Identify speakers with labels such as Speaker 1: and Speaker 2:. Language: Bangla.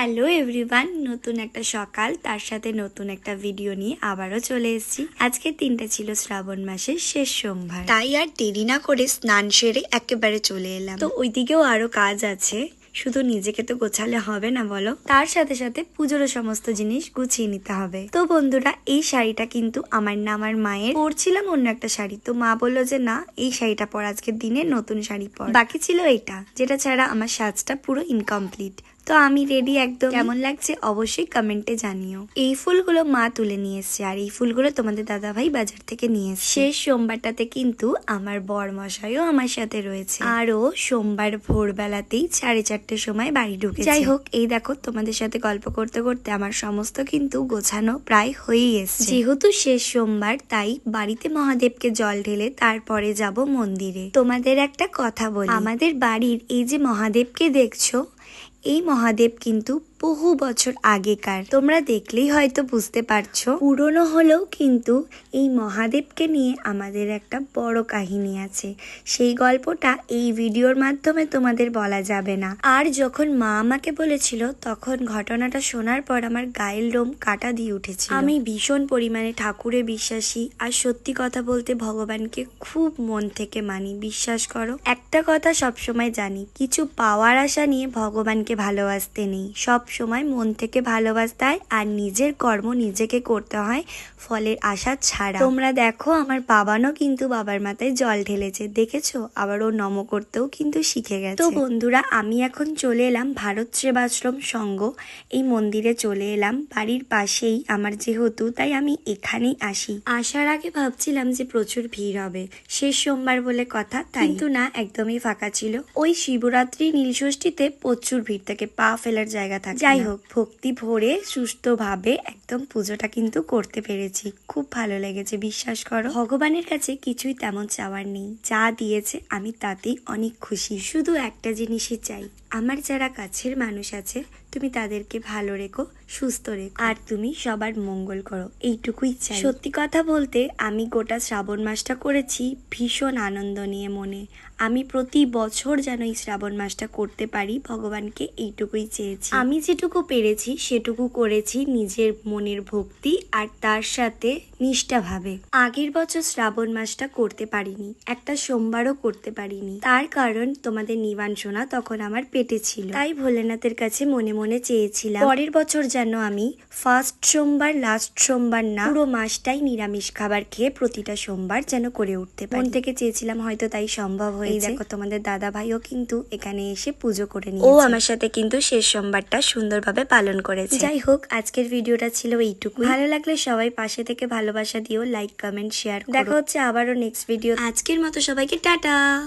Speaker 1: হ্যালো এভরিওয়ান নতুন একটা সকাল তার সাথে নতুন একটা ভিডিও নিয়ে আবারও চলে এসেছি। আজকের দিনটা ছিল শ্রাবণ মাসের শেষ সোমবার। তাই আর দেরি না করে স্নান সেরে একেবারে চলে এলাম। তো ওইদিকেও আরও কাজ আছে। শুধু নিজেকে তো গোছালে হবে না বলো। তার সাথে সাথে পুজোরও সমস্ত জিনিস গুছিয়ে নিতে হবে। তো বন্ধুরা এই শাড়িটা কিন্তু আমার না আমার মায়ের। পরছিলাম অন্য একটা শাড়ি। তো মা বলল যে না এই শাড়িটা পর আজকের দিনে নতুন শাড়ি পর। বাকি ছিল এটা যেটা ছাড়া আমার সাজটা পুরো ইনকমপ্লিট তো আমি রেডি একদম কেমন লাগছে অবশ্যই কমেন্টে জানিও। এই ফুলগুলো মা তুলে নিয়ে এসছে আর এই ফুলগুলো তোমাদের দাদা ভাই বাজার থেকে নিয়ে এসছে। শেষ সোমবারটাতে কিন্তু আমার বর মশাইও আমার সাথে রয়েছে। আরও সোমবার ভোরবেলাতেই সাড়ে চারটের সময় বাড়ি ঢুকে যাই হোক এই দেখো তোমাদের সাথে গল্প করতে করতে আমার সমস্ত কিন্তু গোছানো প্রায় হয়েই এসছে। যেহেতু শেষ সোমবার তাই বাড়িতে মহাদেবকে জল ঢেলে তারপরে যাব মন্দিরে। তোমাদের একটা কথা বলি। আমাদের বাড়ির এই যে মহাদেবকে দেখছ এই মহাদেব কিন্তু বহু বছর আগেকার। তোমরা দেখলেই হয়তো বুঝতে পারছ। পুরনো হলেও কিন্তু এই মহাদেবকে নিয়ে আমাদের একটা বড় কাহিনী আছে। সেই গল্পটা এই ভিডিওর মাধ্যমে তোমাদের বলা যাবে না। আর যখন মা আমাকে বলেছিল, তখন ঘটনাটা শোনার পর আমার গায়ের লোম কাটা দিয়ে উঠেছে আমি ভীষণ পরিমাণে ঠাকুরে বিশ্বাসী। আর সত্যি কথা বলতে ভগবানকে খুব মন থেকে মানি। বিশ্বাস করো, একটা কথা সবসময় জানি, কিছু পাওয়ার আশা নিয়ে ভগবানকে ভালোবাসতে নেই। সব সময় মন থেকে ভালোবাসতে হয় আর নিজের কর্ম নিজেকে করতে হয় ফলের আশা ছাড়া। তোমরা দেখো আমার বাবানও কিন্তু বাবার মাথায় জল ঢেলেছে। দেখেছ? আবার ও নম করতেও কিন্তু শিখে গেছে। তো বন্ধুরা, আমি এখন চলে এলাম ভারত সেবাশ্রম সংঘ এই মন্দিরে চলে এলাম। বাড়ির পাশেই আমার যেহেতু, তাই আমি এখানেই আসি। আসার আগে ভাবছিলাম যে প্রচুর ভিড় হবে। শেষ সোমবার বলে কথা, তাই। কিন্তু না, একদমই ফাঁকা ছিল। ওই শিবরাত্রি নীলষষ্ঠীতে প্রচুর ভিড়। থাকে পা ফেলার জায়গা থাকে যাই হোক, ভক্তি ভরে, সুস্থভাবে একদম পুজোটা কিন্তু করতে পেরেছি। খুব ভালো লেগেছে, বিশ্বাস করো। ভগবানের কাছে কিছুই তেমন চাওয়ার নেই। যা দিয়েছে আমি তাতেই অনেক খুশি। শুধু একটা জিনিসই চাই, আমার যারা কাছের মানুষ আছে তুমি তাদেরকে ভালো রেখো, সুস্থ রেখো। আর তুমি সবার মঙ্গল করো। এইটুকুই চাই সত্যি কথা বলতে, আমি গোটা শ্রাবণ মাসটা করেছি ভীষণ আনন্দ নিয়ে মনে। আমি প্রতি বছর যেন এই শ্রাবণ মাসটা করতে পারি, ভগবানকে এইটুকুই চেয়েছি। আমি যেটুকু পেরেছি, সেটুকু করেছি নিজের মনের ভক্তি আর তার সাথে নিষ্ঠাভাবে আগের বছর শ্রাবণ মাসটা করতে পারিনি, একটা সোমবারও করতে পারিনি। তার কারণ তোমাদের নিবান সোনা তখন আমার পেটে ছিল। তাই ভোলেনাথের কাছে মনে মনে চেয়েছিলাম। পরের বছর যেন আমি ফার্স্ট সোমবার লাস্ট সোমবার না পুরো মাসটাই নিরামিষ খাবার খেয়ে প্রতিটা সোমবার যেন করে উঠতে পারি। মন থেকে চেয়েছিলাম হয়তো তাই সম্ভব হয়েছে। দেখো তোমাদের দাদা ভাইও কিন্তু এখানে এসে পুজো করে নিয়ে ও আমার সাথে কিন্তু শেষ সোমবারটা সুন্দরভাবে পালন করেছে। যাই হোক আজকের ভিডিওটা ছিল এইটুকু ভালো লাগলে সবাই পাশে থেকে ভালোবাসা দিও লাইক কমেন্ট শেয়ার দেখা হচ্ছে আবারও নেক্সট ভিডিও আজকের মতো সবাইকে টাটা!